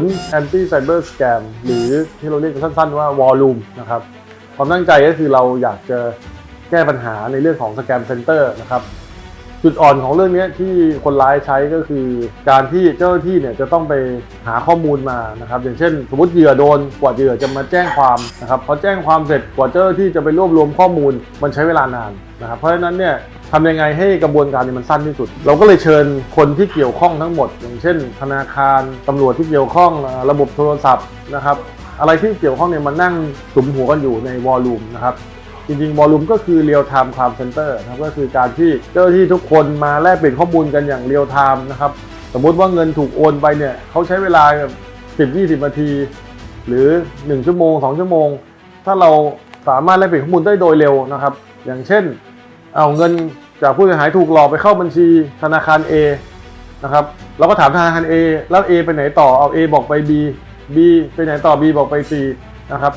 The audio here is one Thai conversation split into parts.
นย์ anti cyber scam หรือที่เราเรียกกันสั้นๆว่า war room นะครับ ความตั้งใจก็คือเราอยากจะแก้ปัญหาในเรื่องของ scam center นะครับ จุดอ่อนของเรื่องนี้ที่คนร้ายใช้ก็คือ การที่เจ้าหน้าที่เนี่ยจะต้องไปหาข้อมูลมานะครับ อย่างเช่น สมมติเหยื่อโดนกว่าเหยื่อจะมาแจ้งความนะครับพอแจ้งความเสร็จกว่าเจ้าหน้าที่จะไปรวบรวมข้อมูลมันใช้เวลานานนะครับ เพราะฉะนั้นเนี่ย ทำยังไงให้กระบวนการนี้มันสั้นที่สุด เราก็เลยเชิญคนที่เกี่ยวข้องทั้งหมด อย่างเช่น ธนาคารตำรวจที่เกี่ยวข้องระบบโทรศัพท์นะครับอะไรที่เกี่ยวข้องเนี่ยมานั่งสุมหัวกันอยู่ในวอลลุ่มนะครับจริงๆวอลลุ่มก็คือ Real Time Crime Center นะครับก็คือการที่เจ้าหน้าที่ทุกคนมาแลกเปลี่ยนข้อมูลกันอย่างเรียลไทม์นะครับสมมุติว่าเงินถูกโอนไปเนี่ยเขาใช้เวลาสิบยี่สิบนาที หรือ 1 ชั่วโมง 2 ชั่วโมง ถ้าเราสามารถแลกเปลี่ยนข้อมูลได้โดยเร็วนะครับ อย่างเช่น เอาเงินจากผู้เสียหายถูกหลอกไปเข้าบัญชีธนาคาร A นะครับเราก็ถามธนาคาร A แล้ว A ไปไหนต่อเอา A บอกไป B B ไปไหนต่อ B บอกไป C นะครับ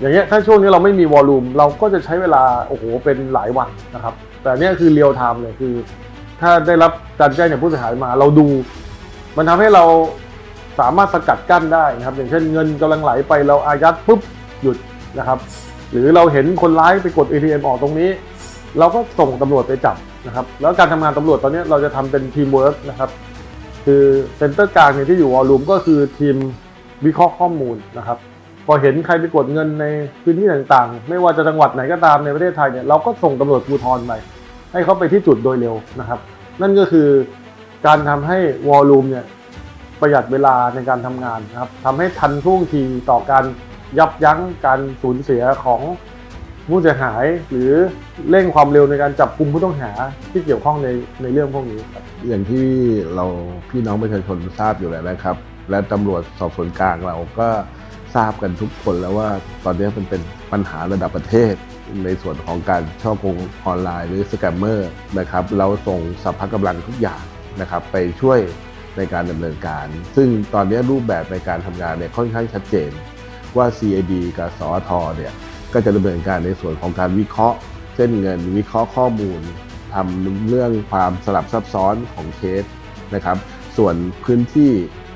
อย่างเงี้ยถ้าช่วงนี้เราไม่มีวอลลุ่มเราก็จะใช้เวลาโอ้โหเป็นหลายวันนะครับ แต่เนี้ยคือเรียลไทม์เลยคือ ถ้าได้รับการแจ้งจากผู้เสียหายมา เราดู มันทำให้เราสามารถสกัดกั้นได้นะครับ อย่างเช่นเงินกำลังไหลไปเราอายัดปุ๊บหยุดนะครับ หรือเราเห็นคนร้ายไปกด ATM ออกตรงนี้ เราก็ส่งตำรวจไปจับนะครับแล้วการทำงานตำรวจตอนนี้เราจะทำเป็นทีมเวิร์กนะครับคือเซ็นเตอร์กลางเนี่ยที่อยู่วอลลุ่มก็คือทีมวิเคราะห์ข้อมูลนะครับพอเห็นใครไปกดเงินในพื้นที่ต่างๆ ไม่ว่าจะจังหวัดไหนก็ตามในประเทศไทยเนี่ยเราก็ส่งตำรวจภูธรไปให้เขาไปที่จุดโดยเร็วนะครับ นั่นก็คือการทำให้วอลลุ่มเนี่ยประหยัดเวลาในการทำงานนะครับทำให้ทันท่วงทีต่อการยับยั้งการสูญเสียของ ผู้เสียหายหรือเร่งความเร็วในการจับกลุ่มผู้ต้องหาที่เกี่ยวข้องในในเรื่องพวกนี้ครับอย่างที่เราพี่น้องประชาชนทราบอยู่แล้วนะครับ และตำรวจสอบสวนกลางเราก็ทราบกันทุกคนแล้วว่าตอนนี้มันเป็นปัญหาระดับประเทศในส่วนของการช่อโกงออนไลน์หรือสแกมเมอร์นะครับเราส่งสัพพะกำลังทุกอย่างนะครับไปช่วยในการดำเนินการ ซึ่งตอนนี้รูปแบบในการทำงานเนี่ยค่อนข้างชัดเจนว่า CID กับสอทเนี่ย ก็จะดำเนินการในส่วนของการวิเคราะห์เส้นเงิน วิเคราะห์ข้อมูลทำเรื่องความสลับซับซ้อนของเคสนะครับ ส่วนพื้นที่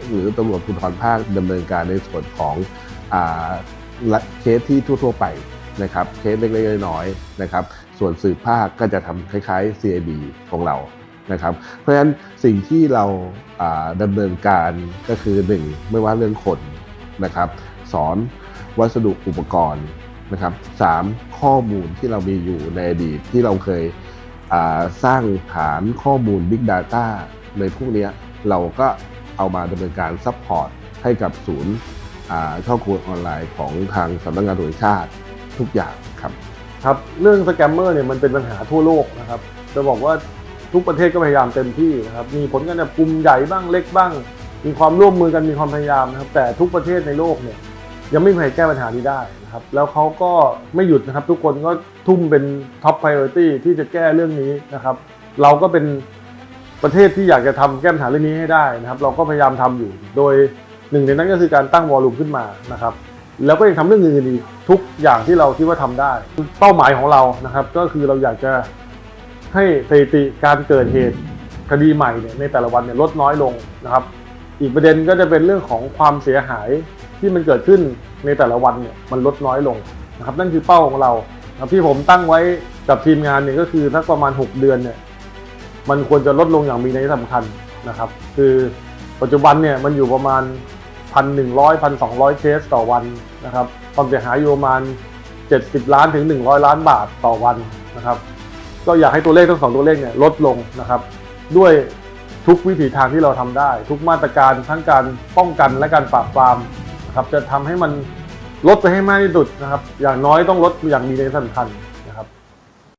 หรือตำรวจภูธรภาคดำเนินการในส่วนของอเคสที่ทั่ว ๆ ไปนะครับเคสเล็กๆน้อยๆนะครับ ส่วนสืบภาคก็จะทำคล้ายๆ CID ของเรานะครับ เพราะฉะนั้นสิ่งที่เราอ่าดำเนินการก็คือ 1 ไม่ว่าเรื่องคนนะครับสอนวัสดุอุปกรณ์ นะครับสามข้อมูลที่เรามีอยู่ในอดีตที่เราเคยสร้างฐานข้อมูล Big Data ในพวกนี้เราก็เอามาดำเนินการซัพพอร์ตให้กับศูนย์อ่าข้อมูลออนไลน์ของทางสำนักงานตำรวจชาติทุกอย่างครับครับเรื่องสแกมเมอร์เนี่ยมันเป็นปัญหาทั่วโลกนะครับจะบอกว่าทุกประเทศก็พยายามเต็มที่นะครับมีผลการจับกลุ่มใหญ่บ้างเล็กบ้าง มีความร่วมมือกันมีความพยายามนะครับแต่ทุกประเทศในโลกเนี่ย ยังไม่มีใครแก้ปัญหานี้ได้นะครับ แล้วเขาก็ไม่หยุดนะครับ ทุกคนก็ทุ่มเป็นท็อป priority ที่จะแก้เรื่องนี้นะครับ เราก็เป็นประเทศที่อยากจะทำแก้ปัญหาเรื่องนี้ให้ได้นะครับ เราก็พยายามทำอยู่ โดยหนึ่งในนั้นก็คือการตั้งวอลลุ่มขึ้นมานะครับ แล้วก็ยังทำเรื่องอื่นอีกทุกอย่างที่เราคิดว่าทำได้ เป้าหมายของเรานะครับ ก็คือเราอยากจะให้สถิติการเกิดเหตุคดีใหม่เนี่ยในแต่ละวันเนี่ยลดน้อยลงนะครับ อีกประเด็นก็จะเป็นเรื่องของความเสียหาย ที่มันเกิดขึ้นในแต่ละวันเนี่ยมันลดน้อยลงนะครับนั่นคือเป้าของเราครับที่ผมตั้งไว้กับทีมงานเนี่ยก็คือสักประมาณ 6 เดือนเนี่ยมันควรจะลดลงอย่างมีนัยสำคัญนะครับ คือปัจจุบันเนี่ยมันอยู่ประมาณ 1,100 1,200 เคสต่อวันนะครับความเสียหายอยู่ประมาณ 70 ล้านถึง 100 ล้านบาทต่อวันนะครับ ก็อยากให้ตัวเลขทั้งสองตัวเลขเนี่ยลดลงนะครับ ด้วยทุกวิถีทางที่เราทำได้ ทุกมาตรการทั้งการป้องกันและการปราบปราม นะครับจะทำให้มันลดไปให้มากที่สุดนะครับ อย่างน้อยต้องลดอย่างมีนัยสำคัญ